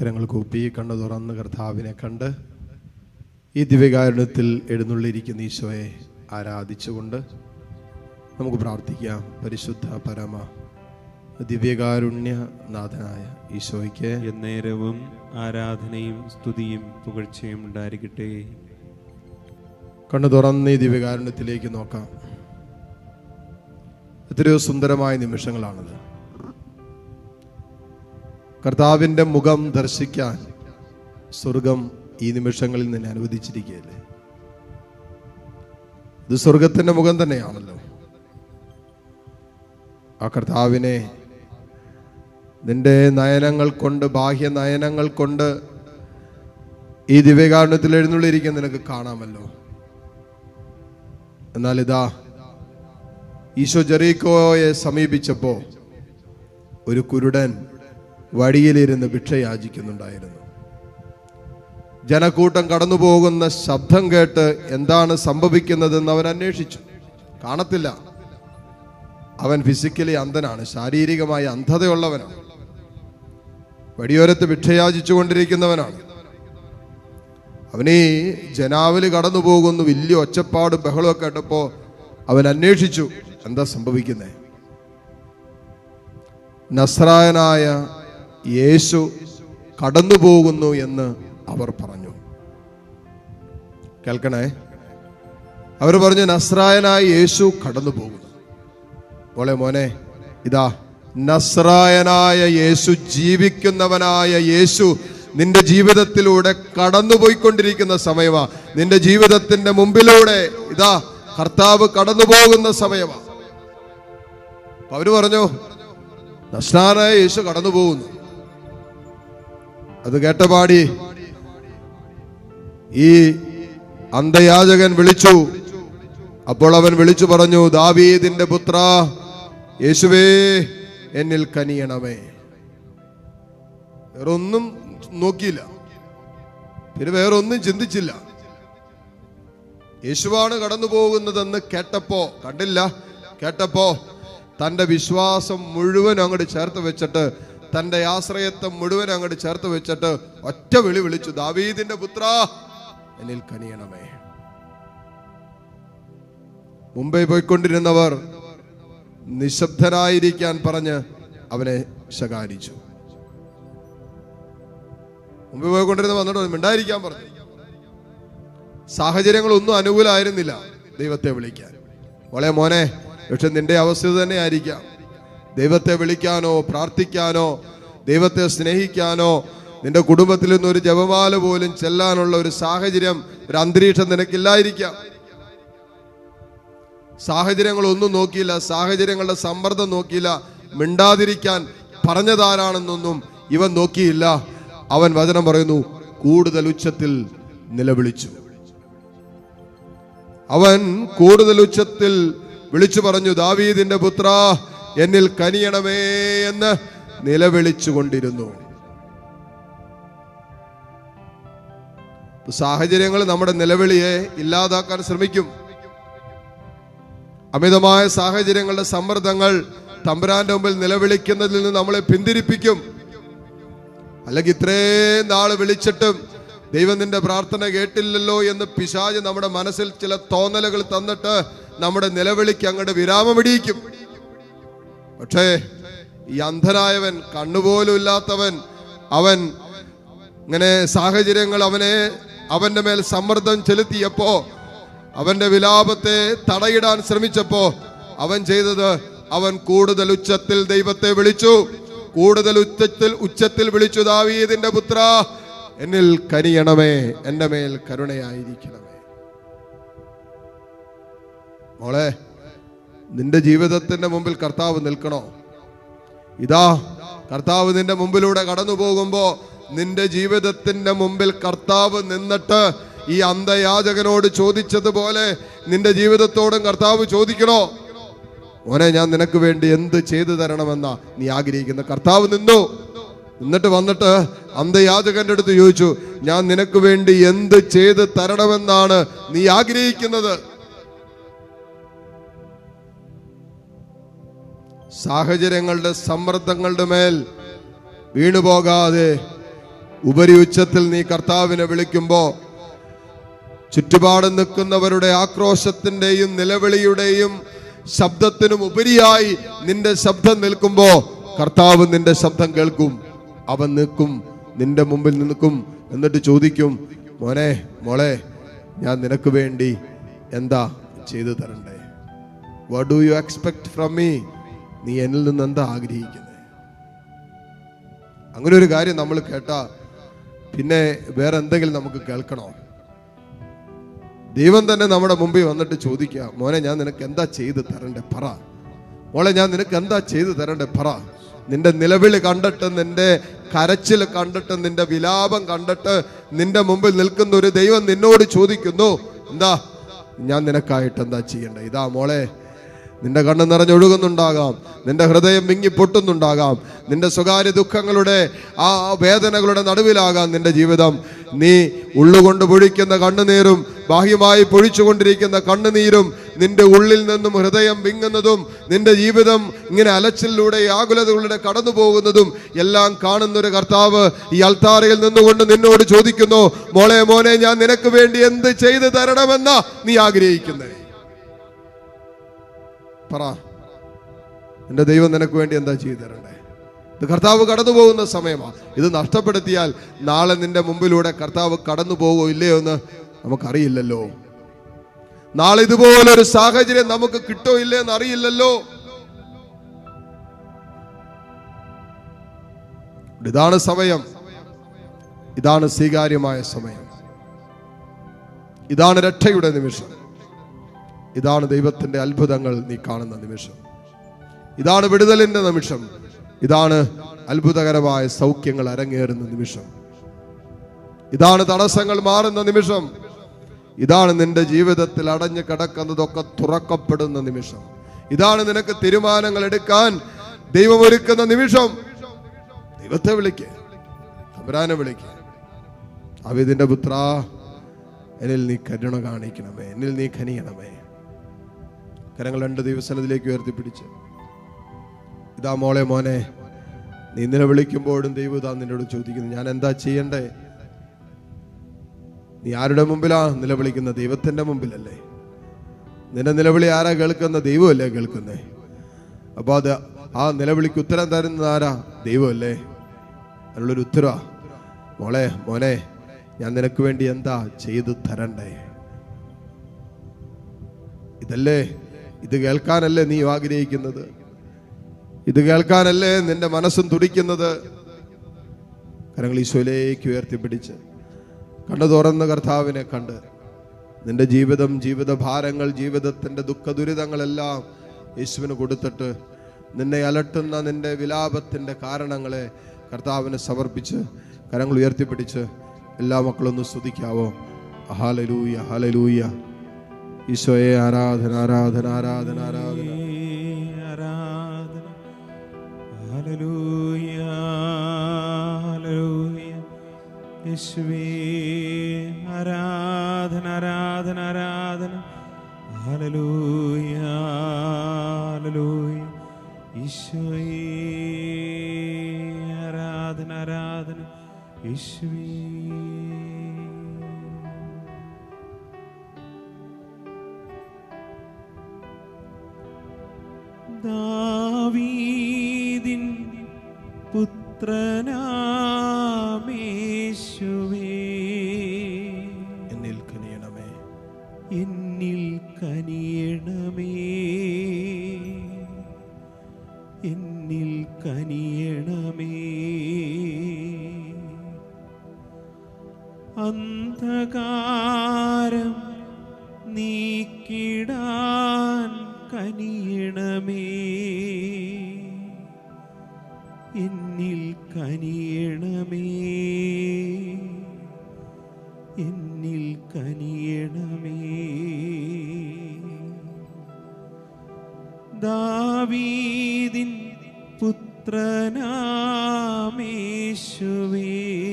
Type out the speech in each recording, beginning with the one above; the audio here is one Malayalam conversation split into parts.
കരങ്ങൾ കൂപ്പി കണ്ണു തുറന്ന് കർത്താവിനെ കണ്ട് ഈ ദിവ്യകാരുണ്യത്തിൽ എഴുന്നള്ളിയിരിക്കുന്ന ഈശോയെ ആരാധിച്ചുകൊണ്ട് നമുക്ക് പ്രാർത്ഥിക്കാം. പരിശുദ്ധ പരമ ദിവ്യകാരുണ്യ നാഥനായ ഈശോയ്ക്ക് എന്നേരവും ആരാധനയും സ്തുതിയും പുകഴ്ചയും ഉണ്ടായിരിക്കട്ടെ. കണ്ണു തുറന്ന് ഈ ദിവ്യകാരുണ്യത്തിലേക്ക് നോക്കാം. എത്രയോ സുന്ദരമായ നിമിഷങ്ങളാണത്. കർത്താവിന്റെ മുഖം ദർശിക്കാൻ സ്വർഗം ഈ നിമിഷങ്ങളിൽ നിന്നെ അനുവദിച്ചിരിക്കുകയല്ലേ? ഇത് സ്വർഗത്തിന്റെ മുഖം തന്നെയാണല്ലോ. ആ കർത്താവിനെ നിന്റെ നയനങ്ങൾ കൊണ്ട് ബാഹ്യ നയനങ്ങൾ കൊണ്ട് ഈ ദിവ്യകാരണത്തിൽ എഴുന്നള്ളിരിക്കാൻ നിനക്ക് കാണാമല്ലോ. എന്നാൽ ഇതാ ഈശോ ജെറീക്കോയെ സമീപിച്ചപ്പോൾ ഒരു കുരുടൻ വഴിയിലിരുന്ന് ഭിക്ഷയാചിക്കുന്നുണ്ടായിരുന്നു ജനക്കൂട്ടം കടന്നു പോകുന്ന ശബ്ദം കേട്ട് എന്താണ് സംഭവിക്കുന്നതെന്ന് അവൻ അന്വേഷിച്ചു. കാണത്തില്ല. അവൻ ഫിസിക്കലി അന്ധനാണ് ശാരീരികമായി അന്ധതയുള്ളവനാണ്. വഴിയോരത്ത് ഭിക്ഷയാചിച്ചു കൊണ്ടിരിക്കുന്നവനാണ്. അവനീ ജനാവലി കടന്നു പോകുന്നു വലിയ ഒച്ചപ്പാട് ബഹളമൊക്കെ കേട്ടപ്പോ അവൻ അന്വേഷിച്ചു എന്താ സംഭവിക്കുന്നേ? നസ്രായനായ യേശു കടന്നു പോകുന്നു എന്ന് അവർ പറഞ്ഞു. കേൾക്കണേ? അവർ പറഞ്ഞു നസ്രായനായ യേശു കടന്നു പോകുന്നു മോളെ മോനെ ഇതാ നസ്രായനായ യേശു ജീവിക്കുന്നവനായ യേശു നിന്റെ ജീവിതത്തിലൂടെ കടന്നുപോയിക്കൊണ്ടിരിക്കുന്ന സമയമാ. നിന്റെ ജീവിതത്തിന്റെ മുമ്പിലൂടെ ഇതാ കർത്താവ് കടന്നു പോകുന്ന സമയമാ അവർ പറഞ്ഞു നസ്രാനായ യേശു കടന്നു പോകുന്നു അത് കേട്ടപാടി ഈ അന്ധയാചകൻ വിളിച്ചു. അപ്പോൾ അവൻ വിളിച്ചു പറഞ്ഞു ദാവീദിന്റെ പുത്ര യേശുവേ എന്നിൽ കനിയണമേ. വേറെ ഒന്നും നോക്കിയില്ല. പിന്നെ വേറെ ഒന്നും ചിന്തിച്ചില്ല. യേശുവാണ് കടന്നു പോകുന്നതെന്ന് കേട്ടപ്പോ കണ്ടില്ല കേട്ടപ്പോ തന്റെ വിശ്വാസം മുഴുവൻ അങ്ങോട്ട് ചേർത്ത് വെച്ചിട്ട് തന്റെ ആശ്രയത്വം മുഴുവൻ അങ്ങോട്ട് ചേർത്ത് വെച്ചിട്ട് ഒറ്റ വിളി വിളിച്ചു ദാവീദിന്റെ പുത്ര എന്നിൽ കനിയണമേ. മുംബൈ പോയിക്കൊണ്ടിരുന്നവർ നിശബ്ദനായിരിക്കാൻ പറഞ്ഞ് അവനെ ശകാരിച്ചു. മുമ്പ് പോയിക്കൊണ്ടിരുന്ന വന്നിട്ട് മിണ്ടായിരിക്കാൻ പറഞ്ഞു. സാഹചര്യങ്ങളൊന്നും അനുകൂലമായിരുന്നില്ല ദൈവത്തെ വിളിക്കാൻ. വളരെ മോനെ പക്ഷെ നിന്റെ അവസ്ഥ തന്നെ ആയിരിക്കാം ദൈവത്തെ വിളിക്കാനോ പ്രാർത്ഥിക്കാനോ ദൈവത്തെ സ്നേഹിക്കാനോ നിന്റെ കുടുംബത്തിൽ നിന്ന് ഒരു ജപമാല പോലും ചെല്ലാനുള്ള ഒരു സാഹചര്യം ഒരു അന്തരീക്ഷം നിനക്കില്ലായിരിക്കാം. സാഹചര്യങ്ങളൊന്നും നോക്കിയില്ല സാഹചര്യങ്ങളുടെ സമ്മർദ്ദം നോക്കിയില്ല മിണ്ടാതിരിക്കാൻ പറഞ്ഞതാരാണെന്നൊന്നും ഇവൻ നോക്കിയില്ല. അവൻ വചനം പറയുന്നു കൂടുതൽ ഉച്ചത്തിൽ നിലവിളിച്ചു. അവൻ കൂടുതൽ ഉച്ചത്തിൽ വിളിച്ചു പറഞ്ഞു ദാവീദിന്റെ പുത്ര എന്നിൽ കനിയണമേ എന്ന് നിലവിളിച്ചുകൊണ്ടിരുന്നു. സാഹചര്യങ്ങൾ നമ്മുടെ നിലവിളിയെ ഇല്ലാതാക്കാൻ ശ്രമിക്കും. അമിതമായ സാഹചര്യങ്ങളുടെ സമ്മർദ്ദങ്ങൾ തമ്പുരാന്റെ മുമ്പിൽ നിലവിളിക്കുന്നതിൽ നിന്ന് നമ്മളെ പിന്തിരിപ്പിക്കും. അല്ലെങ്കിൽ ഇത്രയും നാൾ വിളിച്ചിട്ടും ദൈവം നിന്റെ പ്രാർത്ഥന കേട്ടില്ലല്ലോ എന്ന് പിശാജ് നമ്മുടെ മനസ്സിൽ ചില തോന്നലുകൾ തന്നിട്ട് നമ്മുടെ നിലവിളിക്ക് അങ്ങോട്ട് വിരാമമിടിയിക്കും. പക്ഷേ ഈ അന്ധനായവൻ കണ്ണുപോലും ഇല്ലാത്തവൻ അവൻ ഇങ്ങനെ സാഹചര്യങ്ങൾ അവനെ അവന്റെ മേൽ സമ്മർദ്ദം ചെലുത്തിയപ്പോ അവന്റെ വിലാപത്തെ തടയിടാൻ ശ്രമിച്ചപ്പോ അവൻ ചെയ്തത് അവൻ കൂടുതൽ ഉച്ചത്തിൽ ദൈവത്തെ വിളിച്ചു. കൂടുതൽ ഉച്ചത്തിൽ ഉച്ചത്തിൽ വിളിച്ചു ദാവീദിന്റെ പുത്ര എന്നിൽ കനിയണമേ എന്റെ മേൽ കരുണയായിരിക്കണമേ. മോളെ നിന്റെ ജീവിതത്തിന്റെ മുമ്പിൽ കർത്താവ് നിൽക്കണോ? ഇതാ കർത്താവ് നിന്റെ മുമ്പിലൂടെ കടന്നു പോകുമ്പോ നിന്റെ ജീവിതത്തിന്റെ മുമ്പിൽ കർത്താവ് നിന്നിട്ട് ഈ അന്ധയാചകനോട് ചോദിച്ചതുപോലെ നിന്റെ ജീവിതത്തോടും കർത്താവ് ചോദിക്കണോ? മോനെ ഞാൻ നിനക്ക് വേണ്ടി എന്ത് ചെയ്തു തരണമെന്നാ നീ ആഗ്രഹിക്കുന്ന കർത്താവ് നിന്നു. എന്നിട്ട് വന്നിട്ട് അന്ധയാചകന്റെ അടുത്ത് ചോദിച്ചു ഞാൻ നിനക്ക് വേണ്ടി എന്ത് ചെയ്ത് തരണമെന്നാണ് നീ ആഗ്രഹിക്കുന്നത്? സാഹചര്യങ്ങളുടെ സമ്മർദ്ദങ്ങളുടെ മേൽ വീണുപോകാതെ ഉപരി ഉച്ചത്തിൽ നീ കർത്താവിനെ വിളിക്കുമ്പോ ചുറ്റുപാടും നിൽക്കുന്നവരുടെ ആക്രോശത്തിന്റെയും നിലവിളിയുടെയും ശബ്ദത്തിനും ഉപരിയായി നിന്റെ ശബ്ദം നിൽക്കുമ്പോ കർത്താവ് നിന്റെ ശബ്ദം കേൾക്കും. അവൻ നിൽക്കും നിന്റെ മുമ്പിൽ നിൽക്കും എന്നിട്ട് ചോദിക്കും മോനെ മോളെ ഞാൻ നിനക്ക് വേണ്ടി എന്താ ചെയ്തു തരണ്ടേ? What do you expect from me നീ എന്നിൽ നിന്ന് എന്താ ആഗ്രഹിക്കുന്നത് അങ്ങനെ ഒരു കാര്യം നമ്മൾ കേട്ടാ പിന്നെ വേറെ എന്തെങ്കിലും നമുക്ക് കേൾക്കണോ? ദൈവം തന്നെ നമ്മുടെ മുമ്പിൽ വന്നിട്ട് ചോദിക്കുക മോനെ ഞാൻ നിനക്ക് എന്താ ചെയ്ത് തരണ്ടേ? പറ. മോളെ ഞാൻ നിനക്ക് എന്താ ചെയ്ത് തരണ്ടേ? പറ. നിന്റെ നിലവിളി കണ്ടിട്ട് നിന്റെ കരച്ചിൽ കണ്ടിട്ട് നിന്റെ വിലാപം കണ്ടിട്ട് നിന്റെ മുമ്പിൽ നിൽക്കുന്ന ഒരു ദൈവം നിന്നോട് ചോദിക്കുന്നു എന്താ? ഞാൻ നിനക്കായിട്ട് എന്താ ചെയ്യണ്ടേ? ഇതാ മോളെ നിന്റെ കണ്ണ് നിറഞ്ഞൊഴുകുന്നുണ്ടാകാം. നിന്റെ ഹൃദയം വിങ്ങി പൊട്ടുന്നുണ്ടാകാം നിന്റെ സ്വകാര്യ ദുഃഖങ്ങളുടെ ആ വേദനകളുടെ നടുവിലാകാം നിന്റെ ജീവിതം. നീ ഉള്ളുകൊണ്ട് പൊഴിക്കുന്ന കണ്ണുനീരും ബാഹ്യമായി പൊഴിച്ചുകൊണ്ടിരിക്കുന്ന കണ്ണുനീരും നിന്റെ ഉള്ളിൽ നിന്നും ഹൃദയം വിങ്ങുന്നതും നിന്റെ ജീവിതം ഇങ്ങനെ അലച്ചിലൂടെ ആകുലതകളിലൂടെ കടന്നു പോകുന്നതും എല്ലാം കാണുന്നൊരു കർത്താവ് ഈ അൽത്താറയിൽ നിന്നുകൊണ്ട് നിന്നോട് ചോദിക്കുന്നു മോളെ മോനെ ഞാൻ നിനക്ക് വേണ്ടി എന്ത് ചെയ്തു തരണമെന്നാ നീ ആഗ്രഹിക്കുന്നത് പറ. എന്റെ ദൈവം നിനക്ക് വേണ്ടി എന്താ ചെയ്തു തരണ്ടേ? ഇത് കർത്താവ് കടന്നു പോകുന്ന സമയമാണ് ഇത് നഷ്ടപ്പെടുത്തിയാൽ നാളെ നിന്റെ മുമ്പിലൂടെ കർത്താവ് കടന്നു പോകുമോ ഇല്ലയോ എന്ന് നമുക്കറിയില്ലല്ലോ. നാളെ ഇതുപോലൊരു സാഹചര്യം നമുക്ക് കിട്ടോ ഇല്ലേ എന്ന് അറിയില്ലല്ലോ. ഇതാണ് സമയം. ഇതാണ് സ്വീകാര്യമായ സമയം. ഇതാണ് രക്ഷയുടെ നിമിഷം. ഇതാണ് ദൈവത്തിന്റെ അത്ഭുതങ്ങൾ നീ കാണുന്ന നിമിഷം. ഇതാണ് വിടുതലിന്റെ നിമിഷം. ഇതാണ് അത്ഭുതകരമായ സൗഖ്യങ്ങൾ അരങ്ങേറുന്ന നിമിഷം. ഇതാണ് തടസ്സങ്ങൾ മാറുന്ന നിമിഷം. ഇതാണ് നിന്റെ ജീവിതത്തിൽ അടഞ്ഞു കിടക്കുന്നതൊക്കെ തുറക്കപ്പെടുന്ന നിമിഷം. ഇതാണ് നിനക്ക് തീരുമാനങ്ങൾ എടുക്കാൻ ദൈവം ഒരുക്കുന്ന നിമിഷം. ദൈവത്തെ വിളിക്ക്. തമ്പുരാനെ വിളിക്ക്. അവിതിന്റെ പുത്ര എന്നിൽ നീ കരുണ കാണിക്കണമേ. എന്നിൽ നീ കനിയണമേ. കരങ്ങൾ രണ്ട് ദിവസത്തിലേക്ക് ഉയർത്തിപ്പിടിച്ച്. ഇതാ മോളെ മോനെ നീ ഇന്നലെ വിളിക്കുമ്പോഴും ദൈവം ഇതാ നിന്നോട് ചോദിക്കുന്നു. ഞാൻ എന്താ ചെയ്യണ്ടേ? നീ ആരുടെ മുമ്പിലാ നിലവിളിക്കുന്ന ദൈവത്തിന്റെ മുമ്പിലല്ലേ? നിന്റെ നിലവിളി ആരാ കേൾക്കുന്ന? ദൈവമല്ലേ കേൾക്കുന്നേ? അപ്പോൾ അത് ആ നിലവിളിക്ക് ഉത്തരം തരുന്നത് ആരാ? ദൈവമല്ലേ? അതിനുള്ളൊരു ഉത്തരവാ. മോളെ മോനെ ഞാൻ നിനക്ക് വേണ്ടി എന്താ ചെയ്തു തരണ്ടേ? ഇതല്ലേ ഇത് കേൾക്കാനല്ലേ നീ ആഗ്രഹിക്കുന്നത്? ഇത് കേൾക്കാനല്ലേ നിന്റെ മനസ്സും തുടിക്കുന്നത്? കരങ്ങൾ ഈശോയിലേക്ക് ഉയർത്തിപ്പിടിച്ച് കണ്ണു തുറന്ന് കർത്താവിനെ കണ്ട് നിന്റെ ജീവിതം ജീവിത ഭാരങ്ങൾ ജീവിതത്തിന്റെ ദുഃഖ ദുരിതങ്ങളെല്ലാം യേശുവിന് കൊടുത്തിട്ട് നിന്നെ അലട്ടുന്ന നിന്റെ വിലാപത്തിന്റെ കാരണങ്ങളെ കർത്താവിനെ സമർപ്പിച്ച് കരങ്ങൾ ഉയർത്തിപ്പിടിച്ച് എല്ലാ മക്കളൊന്ന് സ്തുതിക്കാവോ? ഹാലലൂയ ഹാലലൂയ ഈശോയെ ആരാധന ആരാധന ആരാധന ആരാധന. ആരാധന ഹല്ലേലൂയ ഹല്ലേലൂയ. യേശുവേ ആരാധന ആരാധന ആരാധന. ഹല്ലേലൂയ ഹല്ലേലൂയ. ഈശോയേ ആരാധന ആരാധന. യേശുവേ. പുത്രനാമേശുവേ. എന്നിൽ കനിയണമേ. എന്നിൽ കനിയണമേ. എന്നിൽ കനിയണമേ. അന്ധകാരം നീക്കിടാൻ കനിയണമേ. കനിയണമേ. എന്നിൽ കനിയണമേ. ദാവീദിൻ പുത്രനാമേശുവേ.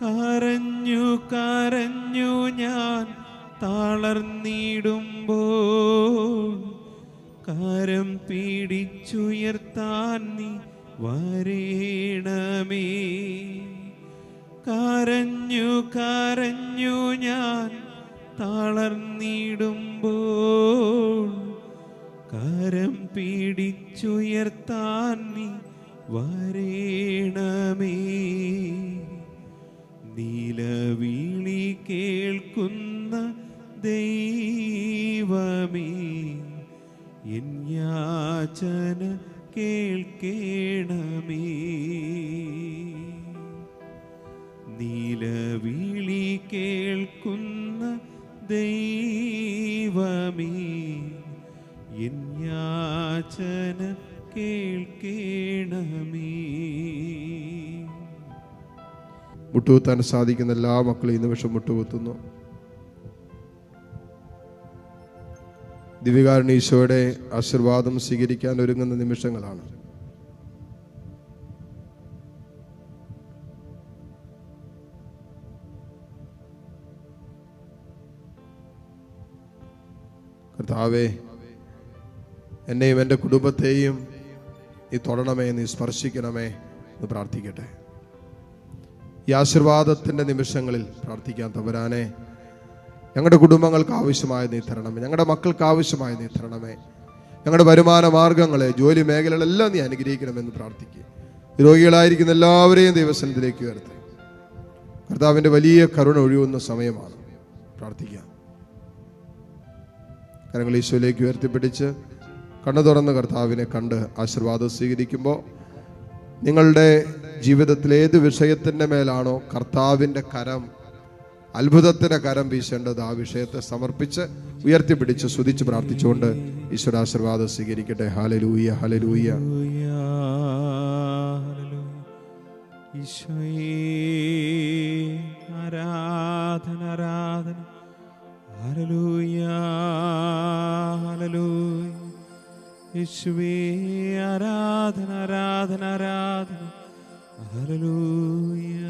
കരഞ്ഞു കരഞ്ഞു ഞാൻ തളർന്നിടുമ്പോൾ കരം പിടിച്ചുയർത്താൻ നീ വരേണമേ. കരഞ്ഞു കരഞ്ഞു ഞാൻ തളർന്നിടുമ്പോൾ കരം പിടിച്ചുയർത്താൻ നീ വരേണമേ. നീലവിളി കേൾക്കുന്ന ദൈവമേ എൻ യാചന കേൾക്കേണമേ. നീലവിളി കേൾക്കുന്ന ദൈവമേ എൻ യാചന കേൾക്കേണമേ. മുട്ടുകുത്താൻ സാധിക്കുന്ന എല്ലാ മക്കളെയും നിമിഷം മുട്ടുകുത്തുന്നു. ദിവ്യകാരുണ ഈശോയുടെ ആശീർവാദം സ്വീകരിക്കാൻ ഒരുങ്ങുന്ന നിമിഷങ്ങളാണ്. കർത്താവേ എന്നെയും എന്റെ കുടുംബത്തെയും നീ തൊടണമേ നീ സ്പർശിക്കണമേ എന്ന് പ്രാർത്ഥിക്കട്ടെ. ഈ ആശീർവാദത്തിന്റെ നിമിഷങ്ങളിൽ പ്രാർത്ഥിക്കാൻ തവരാനെ ഞങ്ങളുടെ കുടുംബങ്ങൾക്ക് ആവശ്യമായ നീ തരണമേ ഞങ്ങളുടെ മക്കൾക്ക് ആവശ്യമായ നീ തരണമേ ഞങ്ങളുടെ വരുമാന മാർഗങ്ങളെ ജോലി മേഖലകളെല്ലാം നീ അനുഗ്രഹിക്കണമെന്ന് പ്രാർത്ഥിക്കുക. രോഗികളായിരിക്കുന്ന എല്ലാവരെയും ദൈവസനത്തിലേക്ക് ഉയർത്തി. കർത്താവിന്റെ വലിയ കരുണ ഒഴിയുന്ന സമയമാണ്. പ്രാർത്ഥിക്കാം കരങ്ങൾ ഈശോയിലേക്ക് ഉയർത്തിപ്പിടിച്ച് കണ്ണു തുറന്ന് കർത്താവിനെ കണ്ട് ആശീർവാദം സ്വീകരിക്കുമ്പോൾ നിങ്ങളുടെ ജീവിതത്തിൽ ഏത് വിഷയത്തിന്റെ മേലാണോ കർത്താവിന്റെ കരം അത്ഭുതത്തിന്റെ കരം വീശേണ്ടത് ആ വിഷയത്തെ സമർപ്പിച്ച് ഉയർത്തിപ്പിടിച്ച് സ്തുതിച്ച് പ്രാർത്ഥിച്ചുകൊണ്ട് ഈശ്വരാശീർവാദം സ്വീകരിക്കട്ടെ. ഹാലലൂയ ഹലലൂയ ആരാധന ആരാധന. യേശുവേ ആരാധന ആരാധന ആരാധന. ഹല്ലേലൂയ